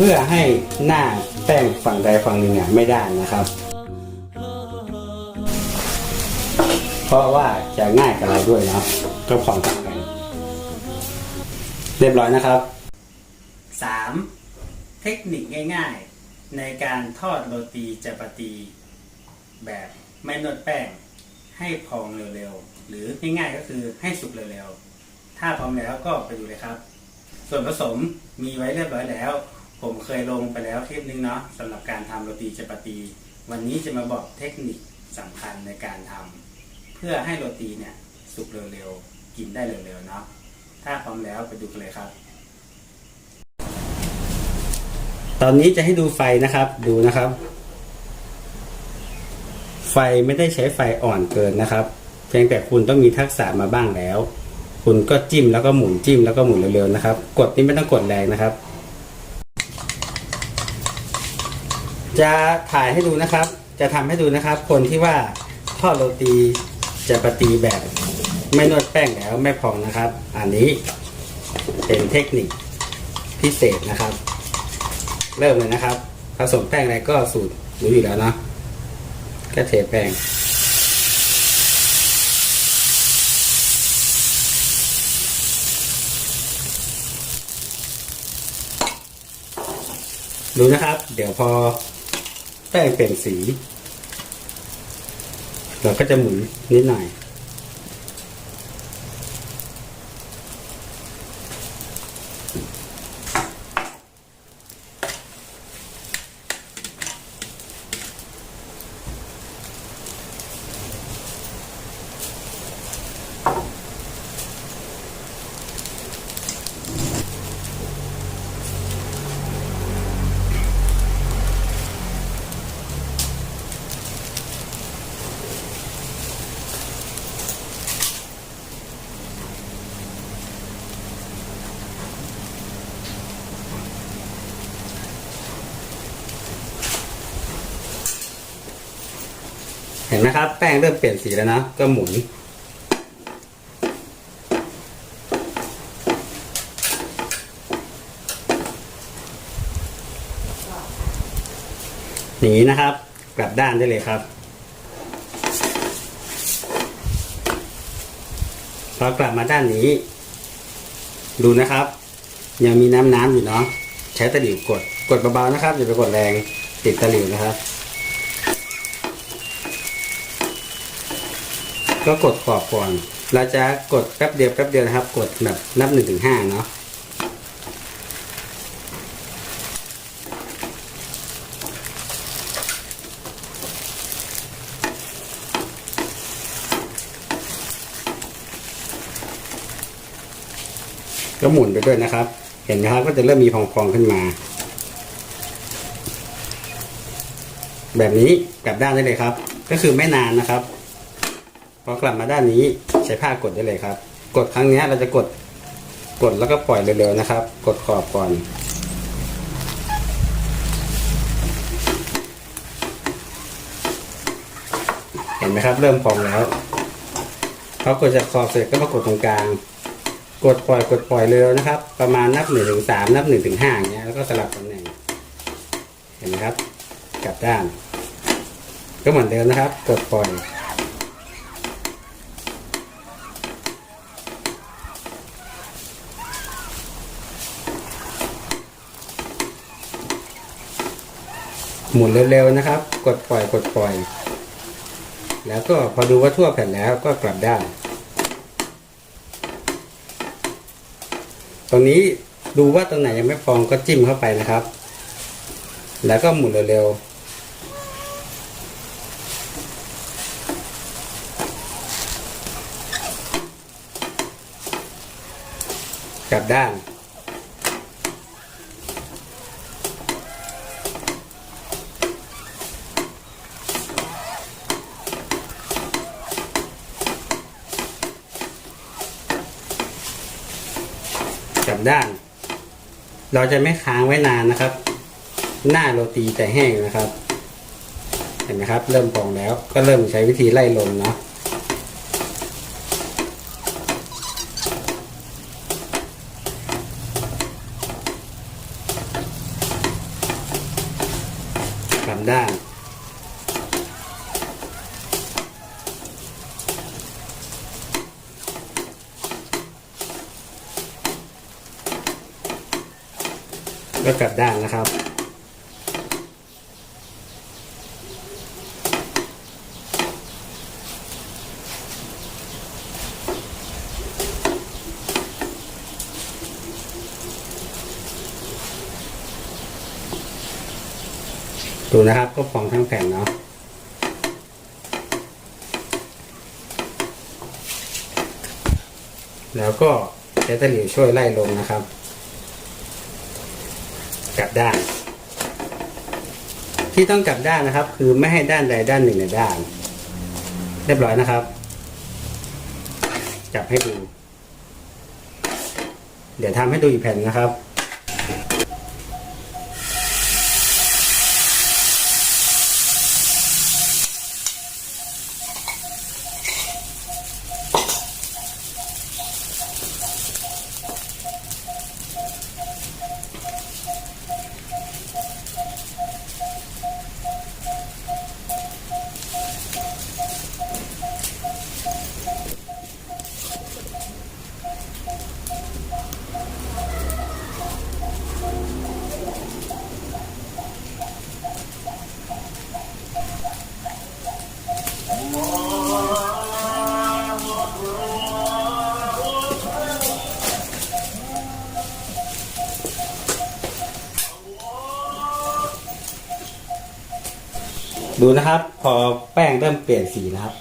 เพื่อให้หน้าแป้งฝั่งใดฝั่งหนึ่งเนี่ยไม่ด้านนะครับ เพราะว่าจะง่ายกับเราด้วยเนาะก็พร้อมกันเรียบร้อยนะครับ 3. เทคนิคง่ายๆ ในการทอดโรตีจัปาตี แบบไม่นวดแป้ง ให้พองเร็วๆ หรือง่ายๆก็คือให้สุกเร็วๆ ถ้าพร้อมแล้วก็ไปดูเลยครับ ส่วนผสมมีไว้เรียบร้อยแล้ว ผมเคยลงไปแล้วคลิปนึงเนาะสำหรับการทำโรตีจัปาตี วันนี้จะมาบอกเทคนิคสำคัญในการทำเพื่อให้โรตีเนี่ยสุกเร็วๆ กินได้เร็วๆเนาะถ้าพร้อมแล้วไปดูกันเลยครับ ตอนนี้จะให้ดูไฟนะครับดูนะครับ ไฟไม่ได้ใช้ไฟอ่อนเกินนะครับ เพียงแต่คุณต้องมีทักษะมาบ้างแล้ว คุณก็จิ้มแล้วก็หมุนจิ้มแล้วก็หมุนเร็วๆนะครับ กดนี่ไม่ต้องกดแรงนะครับ จะถ่ายให้ดูนะครับ จะทำให้ดูนะครับ คนที่ว่าทอดโรตีจะปฏิแบบไม่นวดแป้งแล้วไม่พองนะครับ อันนี้เป็นเทคนิคพิเศษนะครับ เริ่มเลยนะครับ ผสมแป้งอะไรก็สูตรรู้อยู่แล้วเนาะก็เทแป้งดูนะครับ เดี๋ยวพอ แป้งเปลี่ยนสีเราก็จะหมุนนิดหน่อย เห็นไหมครับ แป้งเริ่มเปลี่ยนสีแล้วนะ ก็หมุน อย่างนี้นะครับ กลับด้านได้เลยครับพอกลับมาด้านนี้ ดูนะครับ ยังมีน้ำน้ำอยู่เนาะใช้ตะหลิวกด กดเบาๆนะครับอย่าไปกดแรงติดตะหลิวนะครับ ก็กดขอบก่อน เราจะกดแป๊บเดียวแป๊บเดียวนะครับ กดแบบนับหนึ่งถึงห้าเนาะก็หมุนไปด้วยนะครับ เห็นนะครับก็จะเริ่มมีพองๆขึ้นมา แบบนี้กลับด้านได้เลยครับ ก็คือไม่นานนะครับ พอกลับมาด้านนี้ใช้ผ้ากดได้เลยครับ กดครั้งนี้เราจะกดกดแล้วก็ปล่อยเร็วๆนะครับ กดขอบก่อน เห็นไหมครับ เริ่มพองแล้วพอกดจากขอบเสร็จก็มากดตรงกลาง กดปล่อยกดปล่อยเร็วนะครับ ประมาณนับหนึ่งถึงสามนับหนึ่งถึงห้าอย่างเงี้ยแล้วก็สลับตำแหน่งเห็นไหมครับ กลับด้าน ก็เหมือนเดิมนะครับ กดปล่อย หมุนเร็วๆนะครับ กดปล่อยกดปล่อย แล้วก็พอดูว่าทั่วแผ่นแล้วก็กลับด้านตรงนี้ดูว่าตรงไหนยังไม่พองก็จิ้มเข้าไปนะครับ แล้วก็หมุนเร็วๆกลับด้าน ด้าน เราจะไม่ค้างไว้นานนะครับ หน้าโรตีจะแห้งนะครับ เห็นไหมครับ เริ่มปองแล้วก็เริ่มใช้วิธีไล่ลมนะทำด้าน ก็กลับด้านนะครับ ดูนะครับก็ฟองทั้งแผ่นเนาะแล้วก็ใช้ตะหลิวช่วยไล่ลงนะครับ กลับด้าน ที่ต้องกลับด้านนะครับ คือไม่ให้ด้านใดด้านหนึ่งในด้าน เรียบร้อยนะครับ จับให้ดู เดี๋ยวทำให้ดูอีกแผ่นนะครับ ดูนะครับ พอแป้งเริ่มเปลี่ยนสีนะครับ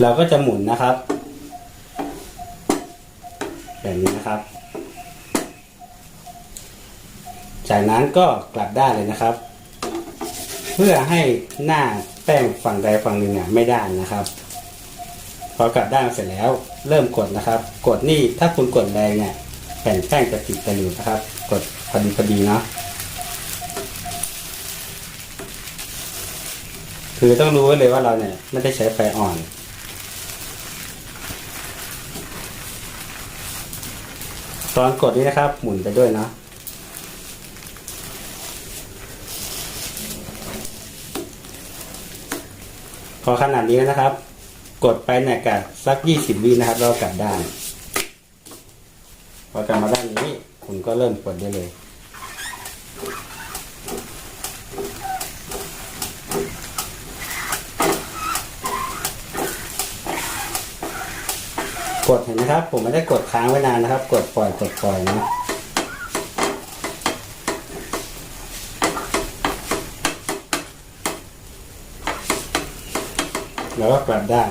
เราก็จะหมุนนะครับ แบบนี้นะครับ จากนั้นก็กลับด้านเลยนะครับ เพื่อให้หน้าแป้งฝั่งใดฝั่งหนึ่งเนี่ยไม่ด้านนะครับ พอกลับด้านเสร็จแล้ว เริ่มกดนะครับ กดนี่ถ้าคุณกดแรงเนี่ย แผ่นแป้งจะติดตะหลิวนะครับ กดพอดีพอดีเนาะคือต้องรู้เลยว่าเราเนี่ยไม่ได้ใช้ไฟอ่อน ตอนกดนี้นะครับ หมุนไปด้วยเนาะพอขนาดนี้นะครับ กดไปเนี่ยกับสักยี่สิบวินะครับ เรากลับด้าน พอกลับมาด้านนี้คุณก็เริ่มกดได้เลยกดเห็นไหมครับ ผมไม่ได้กดค้างไว้นานนะครับ กดปล่อยกดปล่อยนะแล้วก็กลับด้าน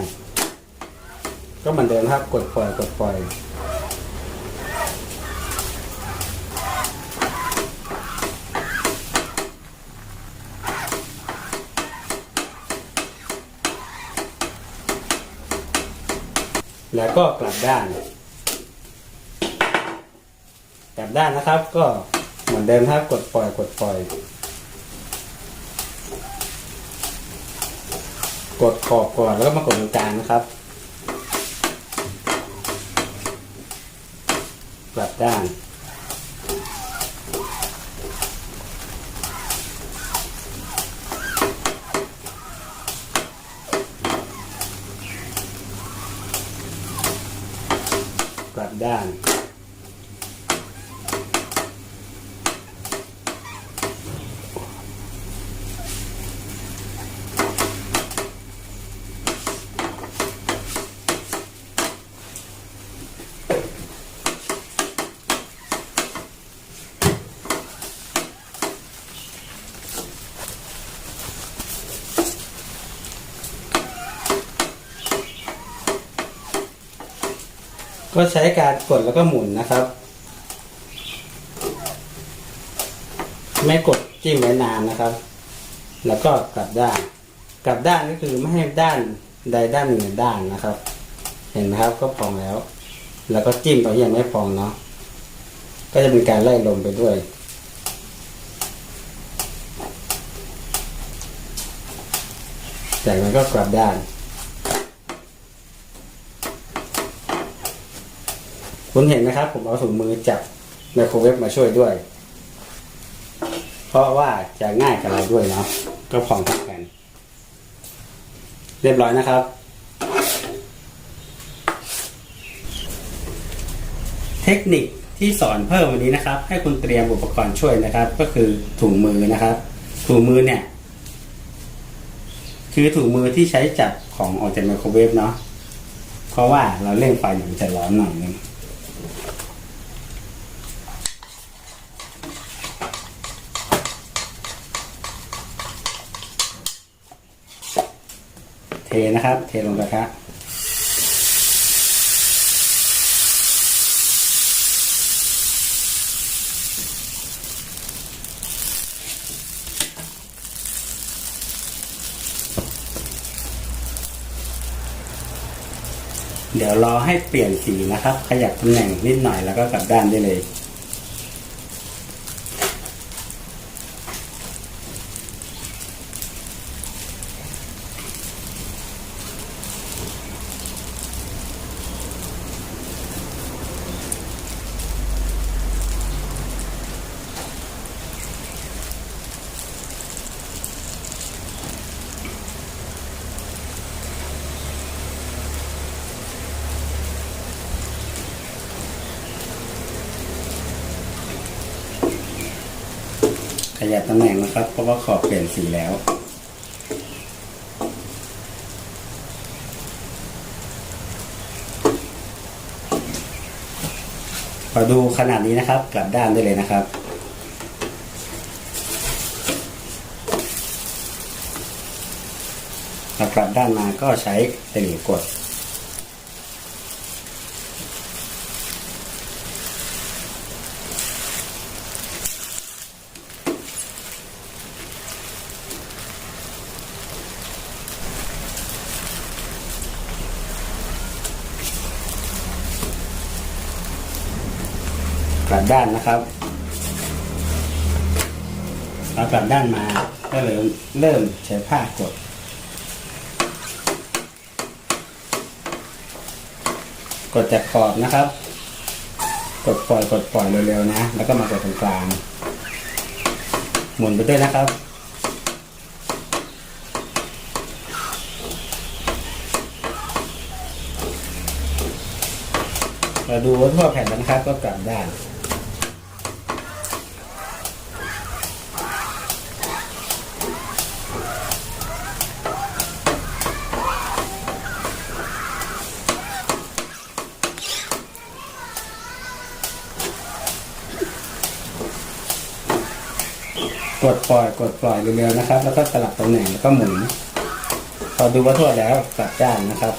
ก็เหมือนเดิมครับ กดปล่อยกดปล่อย แล้วก็กลับด้าน กลับด้านนะครับก็เหมือนเดิมครับกดปล่อยกดปล่อย กดขอบก่อนแล้วก็มากดตรงกลางนะครับ กลับด้าน กลับด้าน ก็ใช้การกดแล้วก็หมุนนะครับ ไม่กดจิ้มไว้นานนะครับ แล้วก็กลับด้าน กลับด้านก็คือไม่ให้ด้านใดด้านหนึ่งด้านนะครับ เห็นไหมครับก็พองแล้ว แล้วก็จิ้มตอนที่ยังไม่พองเนาะก็จะเป็นการไล่ลมไปด้วยจากนั้นก็กลับด้าน คุณเห็นไหมครับ ผมเอาถุงมือจับไมโครเวฟมาช่วยด้วย เพราะว่าจะง่ายกับเราด้วยเนาะก็พร้อมกัน เรียบร้อยนะครับ เทคนิคที่สอนเพิ่มวันนี้นะครับ ให้คุณเตรียมอุปกรณ์ช่วยนะครับ ก็คือถุงมือนะครับ ถุงมือเนี่ย คือถุงมือที่ใช้จับของออกจากไมโครเวฟเนาะเพราะว่าเราเร่งไฟเนี่ยมันจะร้อนหน่อยนึง เทนะครับ เทลงกระทะเดี๋ยวรอให้เปลี่ยนสีนะครับ ขยับตำแหน่งนิดหน่อยแล้วก็กลับด้านได้เลย ขยับตำแหน่งนะครับ เพราะว่าขอบเปลี่ยนสีแล้ว พอดูขนาดนี้นะครับ กลับด้านได้เลยนะครับพอกลับด้านมาก็ใช้ตะหลิวกด ด้านนะครับเรากลับด้านมาก็เริ่มเริ่มใช้ผ้ากดกดจากขอบนะครับ กดปล่อยกดปล่อยเร็วๆนะ แล้วก็มากดตรงกลาง หมุนไปด้วยนะครับเราดูว่าทั่วแผ่นแล้นะครับก็กลับด้าน กดปล่อยกดปล่อยเร็วๆนะครับ แล้วก็สลับตำแหน่งแล้วก็หมุน พอดูว่าทั่วแล้วกลับด้านนะครับ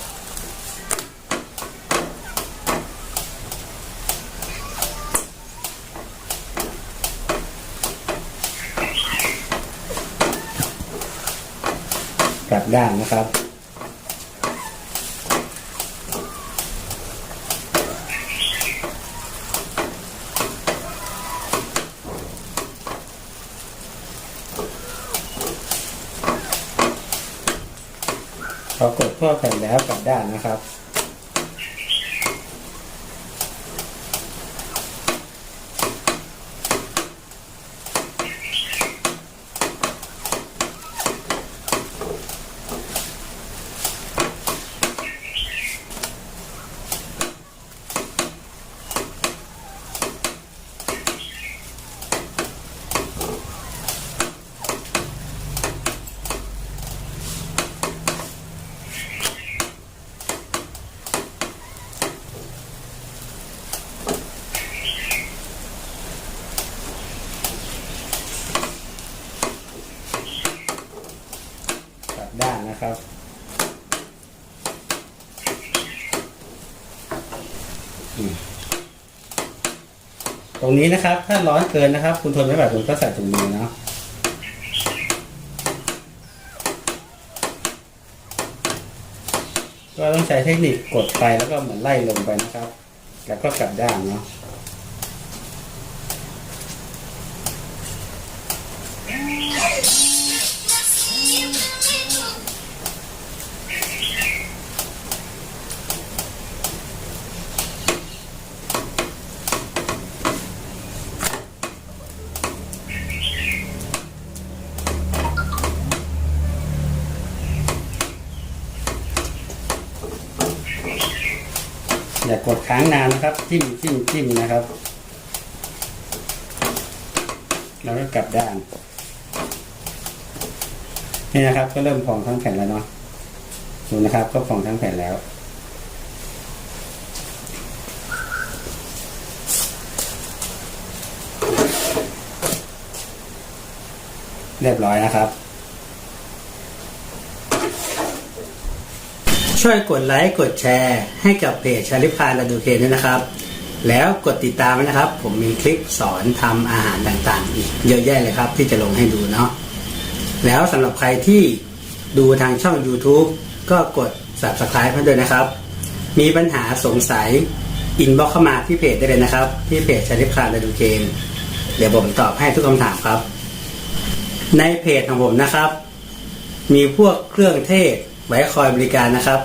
กลับด้านนะครับ เรากดทั่วแผ่นแล้วกับด้านนะครับ กลับด้านนะครับ อืมตร งนี้นะครับ ถ้าร้อนเกินนะครับ คุณทนไม่ไหวคุณก็ใส่ถุงมือเนาะก็ต้องใช้เทคนิคกดไปแล้วก็เหมือนไล่ลงไปนะครับ แล้วก็กลับด้านเนาะ อย่ากดค้างนานนะครับจิ้มจิ้มจิ้มนะครับ แล้วก็กลับด้าน นี่นะครับ ก็เริ่มพองทั้งแผ่นแล้วเนาะดูนะครับ ก็พองทั้งแผ่นแล้วเรียบร้อยนะครับ ช่วยกดไลค์กดแชร์ ให้กับเพจชาลิพานระดูเคนด้วยนะครับ แล้วกดติดตามไว้นะครับ ผมมีคลิปสอนทำอาหารต่างๆ อีกเยอะแยะเลยครับ ที่จะลงให้ดูเนาะแล้วสำหรับใครที่ดูทางช่อง YouTube ก็กด subscribe ให้ด้วยนะครับ มีปัญหาสงสัยอินบ็อกเข้ามาที่เพจได้เลยนะครับ ที่เพจชาลิพานระดูเคนเดี๋ยวผมตอบให้ทุกคำถามครับ ในเพจของผมนะครับ มีพวกเครื่องเทศ ไว้คอยบริการนะครับ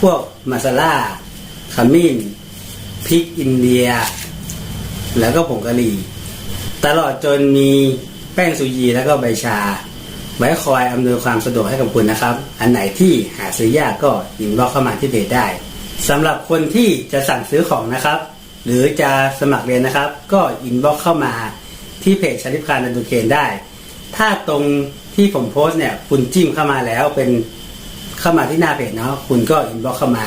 พวกมาซาล่าขมิ้นพริกอินเดีย แล้วก็ผงกะหรี่ ตลอดจนมีแป้งสุยีแล้วก็ใบชา ไว้คอยอำนวยความสะดวกให้กับคุณนะครับ อันไหนที่หาซื้อยากก็อินบ็อกเข้ามาที่เพจได้สำหรับคนที่จะสั่งซื้อของนะครับ หรือจะสมัครเรียนนะครับ ก็อินบ็อกเข้ามาที่เพจชาลิปการนันดูเคนได้ ถ้าตรงที่ผมโพสเนี่ยคุณจิ้มเข้ามาแล้วเป็น เข้ามาที่หน้าเพจเนาะคุณก็อินบ็อกเข้ามา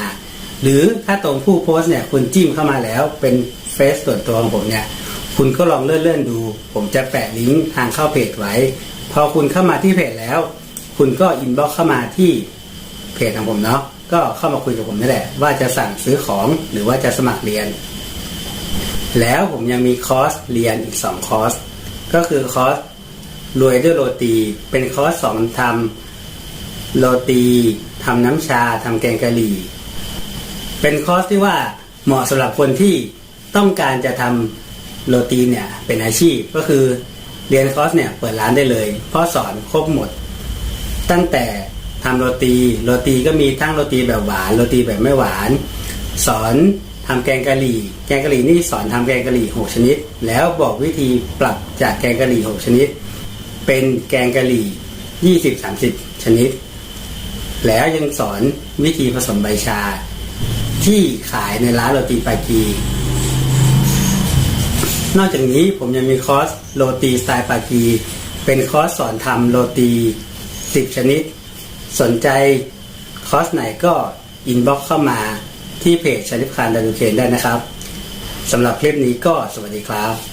หรือถ้าตรงผู้โพสต์เนี่ยคุณจิ้มเข้ามาแล้วเป็นเฟซส่วนตัวของผมเนี่ยคุณก็ลองเลื่อนเลื่อนๆดู ผมจะแปะลิงก์ทางเข้าเพจไว้ พอคุณเข้ามาที่เพจแล้ว คุณก็อินบ็อกเข้ามาที่เพจของผมเนาะก็เข้ามาคุยกับผมนี่แหละ ว่าจะสั่งซื้อของหรือว่าจะสมัครเรียน แล้วผมยังมีคอร์สเรียนอีก 2 คอร์ส ก็คือคอร์สรวยด้วยโรตี เป็นคอร์สสอนทำ โรตีทำน้ำชาทำแกงกะหรี่ เป็นคอร์สที่ว่าเหมาะสำหรับคนที่ต้องการจะทำโรตีเนี่ยเป็นอาชีพก็คือเรียนคอร์สเนี่ยเปิดร้านได้เลย เพราะสอนครบหมด ตั้งแต่ทำโรตีโรตีก็มีทั้งโรตีแบบหวานโรตีแบบไม่หวาน สอนทำแกงกะหรี่ แกงกะหรี่นี่สอนทำแกงกะหรี่หกชนิด แล้วบอกวิธีปรับจากแกงกะหรี่หกชนิด เป็นแกงกะหรี่ยี่สิบสามสิบชนิด แล้วยังสอนวิธีผสมใบชา ที่ขายในร้านโรตีปากี นอกจากนี้ผมยังมีคอร์สโรตีสไตล์ปากี เป็นคอร์สสอนทำโรตีสิบชนิด สนใจคอร์สไหนก็อินบ็อกเข้ามาที่เพจชาลิฟคานดานุเคนได้นะครับสำหรับคลิปนี้ก็สวัสดีครับ